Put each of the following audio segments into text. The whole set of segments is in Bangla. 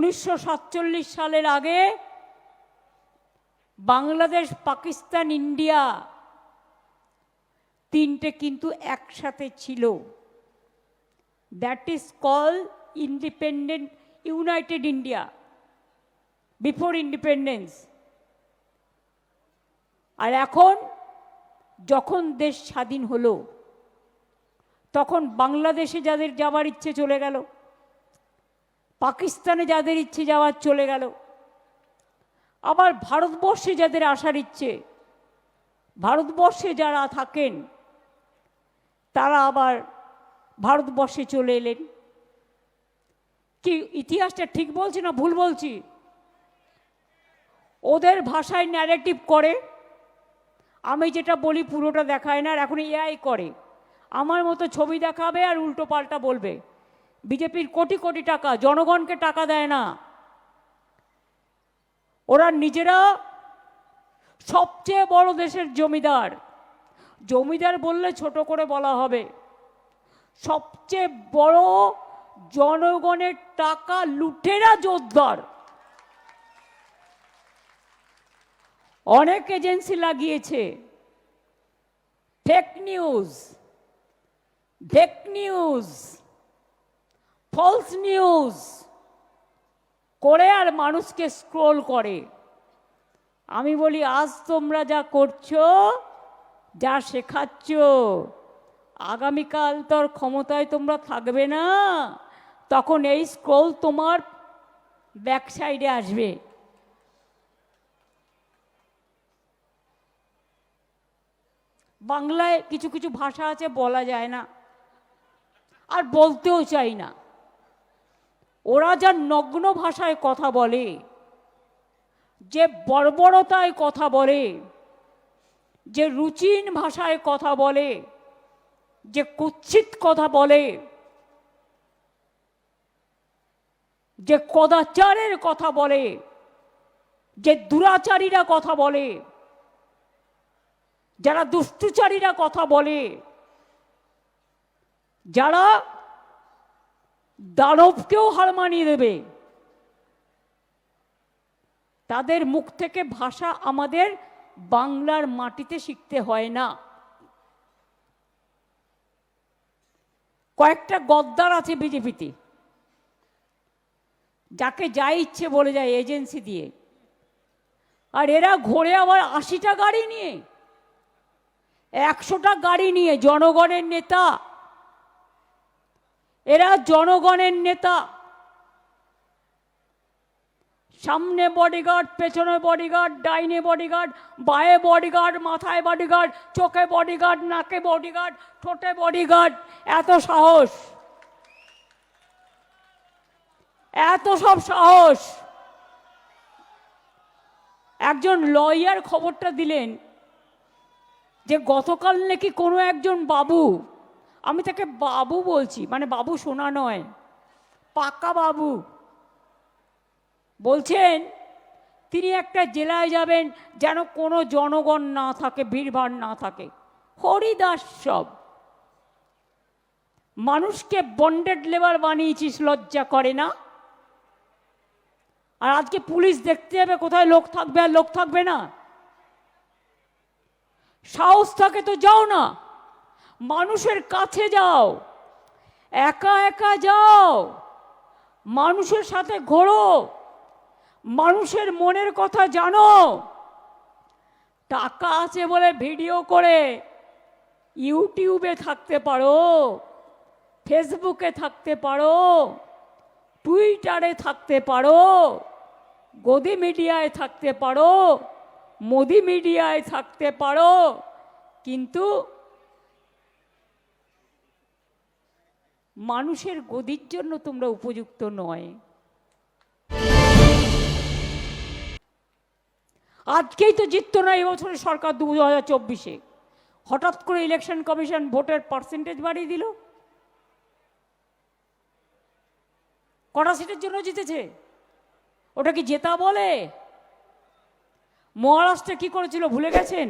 উনিশশো সাতচল্লিশ সালের আগে বাংলাদেশ, পাকিস্তান, ইন্ডিয়া তিনটে কিন্তু একসাথে ছিল। That is call independent united India before independence আর এখন যখন দেশ স্বাধীন হলো, তখন বাংলাদেশে যাদের যাওয়ার ইচ্ছে চলে গেল। পাকিস্তানে যাদের ইচ্ছে যাওয়ার চলে গেল, আবার ভারতবর্ষে যাদের আসার ইচ্ছে, ভারতবর্ষে যারা থাকেন, তারা আবার ভারতবর্ষে চলে এলেন। কি, ইতিহাসটা ঠিক বলছি না ভুল বলছি? ওদের ভাষায় ন্যারেটিভ করে। আমি যেটা বলি পুরোটা দেখায় না, আর এখন এআই করে। আমার মতো ছবি দেখাবে আর উল্টো পাল্টা বলবে। বিজেপির কোটি কোটি টাকা, জনগণকে টাকা দেয় না। ওরা নিজেরা সবচেয়ে বড় দেশের জমিদার। জমিদার বললে ছোট করে বলা হবে। সবচেয়ে বড় জনগণের টাকা লুটেরা জোরদার। অনেক এজেন্সি লাগিয়েছে। Fake news fake news false news করে আর মানুষকে স্ক্রোল করে। আমি বলি, আজ তোমরা যা করছ, যা শেখাচ্ছ, আগামীকাল তোর ক্ষমতায় তোমরা থাকবে না। তখন এই স্ক্রোল তোমার ব্যাক সাইডে আসবে। বাংলায় কিছু কিছু ভাষা আছে, বলা যায় না। আর বলতেও চাই না। ওরা যা নগ্ন ভাষায় কথা বলে, যে বর্বরতায় কথা বলে, যে রুচিন ভাষায় কথা বলে, যে কুৎসিত কথা বলে, যে কদাচারের কথা বলে, যে দুরাচারীরা কথা বলে, যারা দুষ্টুচারীরা কথা বলে, যারা দানবকেও হার মানিয়ে দেবে। তাদের মুখ থেকে ভাষা আমাদের বাংলার মাটিতে শিখতে হয় না। কয়েকটা গদ্দার আছে বিজেপিতে। যাকে যা ইচ্ছে বলে যায় এজেন্সি দিয়ে। আর এরা ঘোরে আবার আশিটা গাড়ি নিয়ে। একশোটা গাড়ি নিয়ে জনগণের নেতা এরা জনগণের নেতা। সামনে বডিগার্ড পেছনে বডিগার্ড ডাইনে বডিগার্ড বায়ে বডিগার্ড মাথায় বডিগার্ড চোখে বডিগার্ড নাকে বডিগার্ড ঠোঁটে বডিগার্ড এত সাহস। এত সব সাহস। একজন লয়ার খবরটা দিলেন যে গতকাল নাকি কোনো একজন বাবু আমি তাকে বাবু বলছি মানে বাবু শোনা নয়, পাকা বাবু। বলছেন, তিনি একটা জেলায় যাবেন যেন কোনো জনগণ না থাকে, ভিড়ভাড় না থাকে। হরিদাস সব। মানুষকে বন্ডেড লেবার বানিয়েছিস, লজ্জা করে না? আর আজকে পুলিশ দেখতে যাবে, কোথায় লোক থাকবে আর লোক থাকবে না? সাহস থাকে তো যাও না। মানুষের কাছে যাও। একা একা যাও। মানুষের সাথে ঘোরো। মানুষের মনের কথা জানো। টাকা আছে বলে ভিডিও করে ইউটিউবে থাকতে পারো, ফেসবুকে থাকতে পারো, টুইটারে থাকতে পারো, গদি মিডিয়ায় থাকতে পারো, মোদি মিডিয়ায় থাকতে পারো, কিন্তু মানুষের গদির জন্য তোমরা উপযুক্ত নয়। আজকেই তো জিততো না এবছরের সরকার দু হাজার চব্বিশে। হঠাৎ করে ইলেকশন কমিশন ভোটের পার্সেন্টেজ বাড়িয়ে দিল। কটা সিটের জন্য জিতেছে? ওটা কি জেতা বলে? মহারাষ্ট্রে কি করেছিল, ভুলে গেছেন?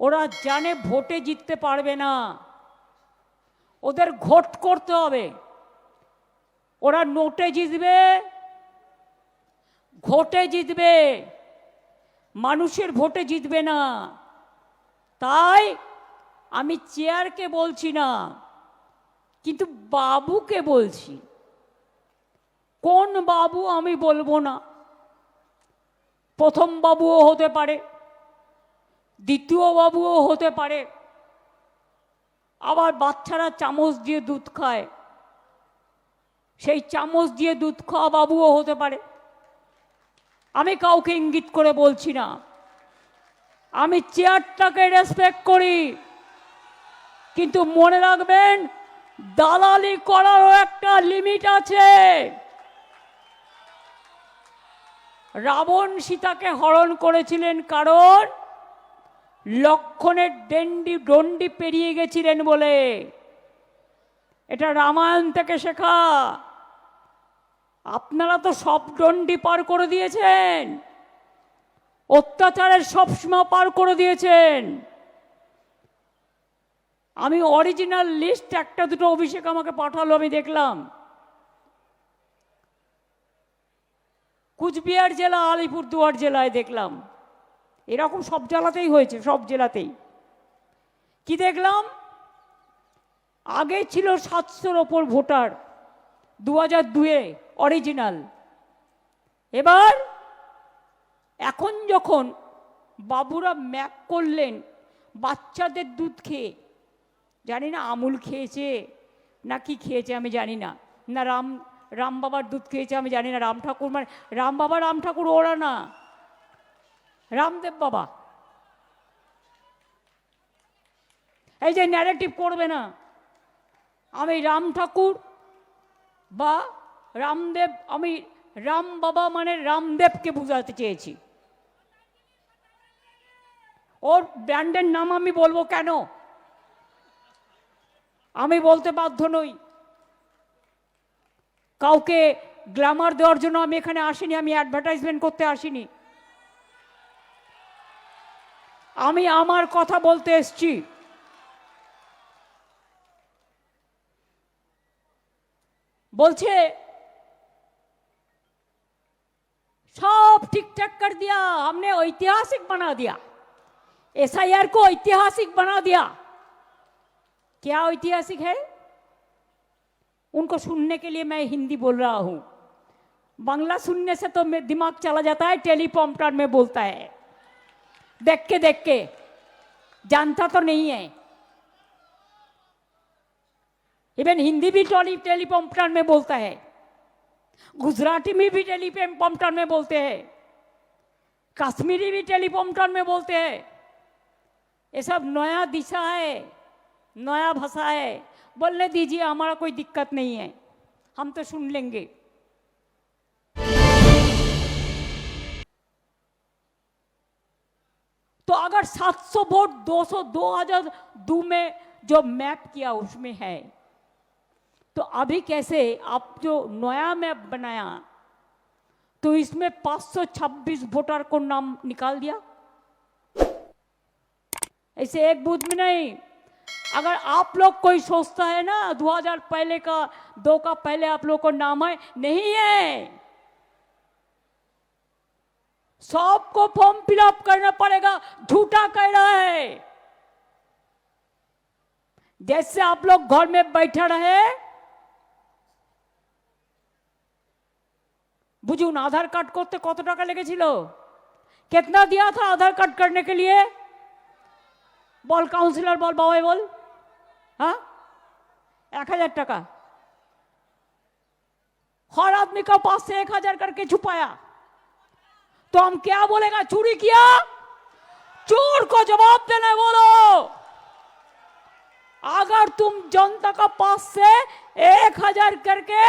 ওরা জানে ভোটে জিততে পারবে না। ওদের ঘোট করতে হবে। ওরা নোটে জিতবে ভোটে জিতবে, মানুষের ভোটে জিতবে না। তাই আমি চেয়ারকে বলছি না, কিন্তু বাবুকে বলছি। কোন বাবু আমি বলব না? প্রথম বাবুও হতে পারে, দ্বিতীয় বাবুও হতে পারে। আবার বাচ্চারা চামচ দিয়ে দুধ খায়। সেই চামচ দিয়ে দুধ খাওয়া বাবুও হতে পারে। আমি কাউকে ইঙ্গিত করে বলছি না। আমি চেয়ারটাকে রেসপেক্ট করি। কিন্তু মনে রাখবেন, দালালি করারও একটা লিমিট আছে। রাবণ সীতাকে হরণ করেছিলেন কারণ লক্ষণের ডেন্ডি ডন্ডি পেরিয়ে গেছিলেন বলে। এটা রামায়ণ থেকে শেখা। আপনারা তো সব ডন্ডি পার করে দিয়েছেন। অত্যাচারের সব সীমা পার করে দিয়েছেন। আমি অরিজিনাল লিস্ট একটা দুটো অভিষেক আমাকে পাঠালো, আমি দেখলাম। কুচবিহার জেলা, আলিপুরদুয়ার জেলায় দেখলাম। এরকম সব জেলাতেই হয়েছে, সব জেলাতেই। কি দেখলাম? আগে ছিল সাতশোর ওপর ভোটার দু হাজার দুয়ে অরিজিনাল এবার, এখন যখন বাবুরা ম্যাপ করলেন, বাচ্চাদের দুধ খেয়ে, জানি না আমুল খেয়েছে না কি খেয়েছে আমি জানি না না রাম রাম বাবার দুধ খেয়েছে আমি জানি না, রাম ঠাকুর মানে রাম বাবা, রাম ঠাকুর ওরা না। রামদেব বাবা। এই যে ন্যারেটিভ করবে না, আমি রাম ঠাকুর বা রামদেব, আমি রাম বাবা মানে রামদেবকে বোঝাতে চেয়েছি। ওর ব্র্যান্ডের নাম আমি বলব কেন? আমি বলতে বাধ্য নই। কাউকে গ্ল্যামার দেওয়ার জন্য আমি এখানে আসিনি, আমি অ্যাডভার্টাইজমেন্ট করতে আসিনি। আমি আমার কথা বলতে এসছি বলছে सब ठीक ठाक कर दिया हमने ऐतिहासिक बना दिया एसआईआर को ऐतिहासिक बना दिया क्या ऐतिहासिक है उनको सुनने के लिए मैं हिंदी बोल रहा हूं बांग्ला सुनने से तो मेरा दिमाग चला जाता है टेलीप्रॉम्प्टर में बोलता है देख के देख के। जानता तो नहीं है। इवन हिंदी भी टॉली टेलीप्रॉम्प्टर में बोलता है। गुजराती में भी टेलीप्रॉम्प्टर में बोलते हैं। कश्मीरी भी टेलीप्रॉम्प्टर में बोलते हैं। ये सब नया दिशा है, नया भाषा है। बोलने दीजिए, हमारा कोई दिक्कत नहीं है। हम तो सुन लेंगे। तो अगर 700 वोट 200 2002 में जो मैप किया उसमें है तो अभी कैसे आप जो नया मैप बनाया तो इसमें 526 वोटर को नाम निकाल दिया? ऐसे एक बूथ में नहीं। अगर आप लोग कोई सोचता है ना 2000 पहले का, दो का पहले आप लोग को नाम है नहीं है। सबको फॉर्म फिलअप करना पड़ेगा झूठा कह रहा है जैसे आप लोग घर में बैठे रहे বুঝুন আধার কার্ড করতে কত টাকা লেগেছিল कितना दिया था आधार कार्ड करने के लिए বল কাউন্সিলর বল বাবাই বল हाँ एक हजार टका हर आदमी का पास से एक हजार करके छुपाया तो हम क्या बोलेगा? चोरी किया? चोर को जवाब देने बोलो। अगर तुम जनता का पास से एक हज़ार करके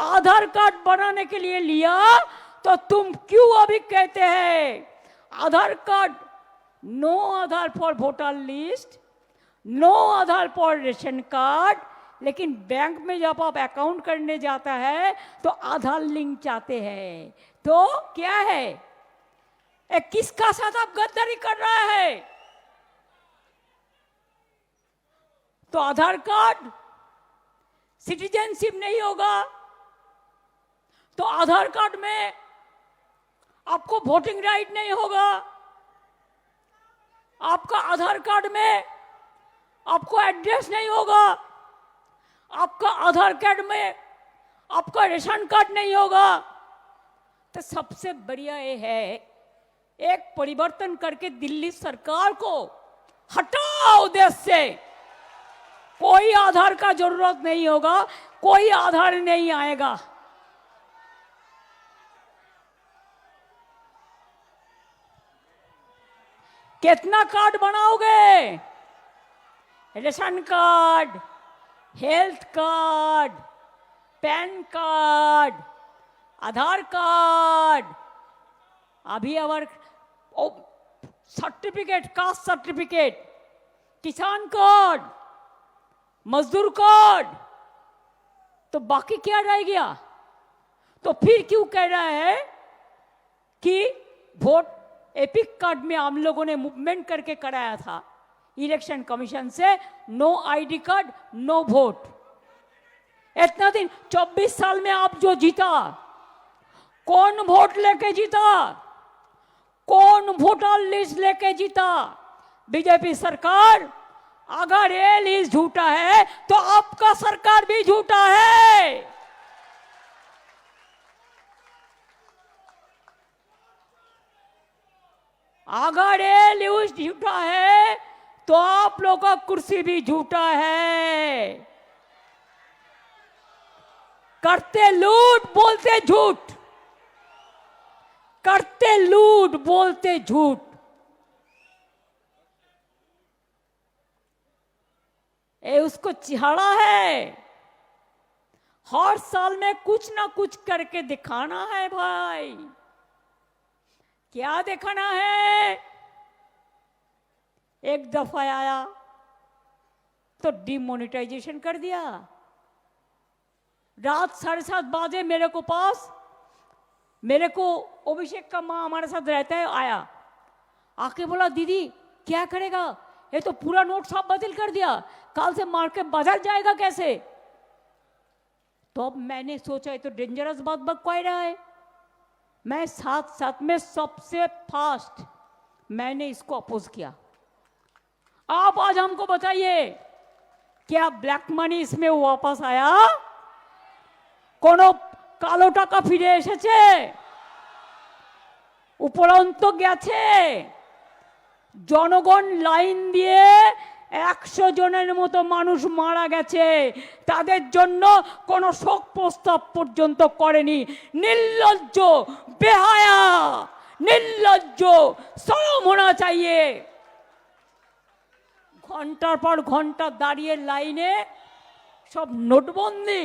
आधार कार्ड बनाने के लिए लिया तो तुम क्यों अभी कहते हैं, Aadhaar card, no Aadhaar for voter list, no Aadhaar for ration card, लेकिन बैंक में जब आप अकाउंट करने जाता है तो आधार लिंक चाहते हैं। तो क्या है? ए, किसका साथ आप गद्दारी कर रहा है? तो आधार कार्ड सिटीजनशिप नहीं होगा। तो आधार कार्ड में आपको वोटिंग राइट नहीं होगा। आपका आधार कार्ड में आपको एड्रेस नहीं होगा। आपका आधार कार्ड में आपका रेशन कार्ड नहीं होगा। तो सबसे बढ़िया ये है एक परिवर्तन करके दिल्ली सरकार को हटाओ देश से। कोई आधार का ज़रूरत नहीं होगा, कोई आधार नहीं आएगा। कितना कार्ड बनाओगे? Ration card, health card, PAN card, Aadhaar card अभी अवर सर्टिफिकेट कास्ट सर्टिफिकेट किसान कार्ड मजदूर कार्ड तो बाकी क्या रह गया? तो फिर क्यों कह रहा है कि वोट एपिक कार्ड में हम लोगों ने मूवमेंट करके कराया था। इलेक्शन कमीशन से no ID card no vote इतना दिन 24 साल में आप जो जीता, कौन वोट लेके जीता? कौन वोटर लिस्ट लेके जीता? बीजेपी सरकार? अगर ये लिस्ट झूठा है तो आपका सरकार भी झूठा है। अगर ये लिस्ट झूठा है तो आप लोग का कुर्सी भी झूठा है। करते लूट, बोलते झूठ। करते लूट, बोलते झूठ। ये उसको चिहाड़ा है। हर साल में कुछ ना कुछ करके दिखाना है भाई। क्या दिखाना है? एक दफ़ा आया तो डिमोनिटाइजेशन कर दिया। रात साढ़े सात बजे मेरे को पास मेरे को अभिषेक का माँ हमारे साथ रहता है, आया। आके बोला, दीदी, क्या करेगा? ये तो पूरा नोट सब बदल कर दिया। कल से मार के बाज़ार जाएगा कैसे? तो अब मैंने सोचा, ये तो डेंजरस बात बक कोई रहा है। मैं साथ साथ में सबसे फास्ट मैंने इसको अपोज किया। आप आज हमको बताइए, क्या ब्लैक मनी इसमें वापस आया? কোনো কালো টাকা ফিরে এসেছে। উপরন্ত গেছে। জনগণ লাইন দিয়ে একশো জনের মতো মানুষ মারা গেছে। তাদের জন্য কোনো শোক প্রস্তাব পর্যন্ত করেনি। নির্লজ্জ, বেহায়া, নির্লজ্জ সরম হোনা চাইয়ে। ঘণ্টার পর ঘণ্টা দাঁড়িয়ে লাইনে সব নোটবন্দি।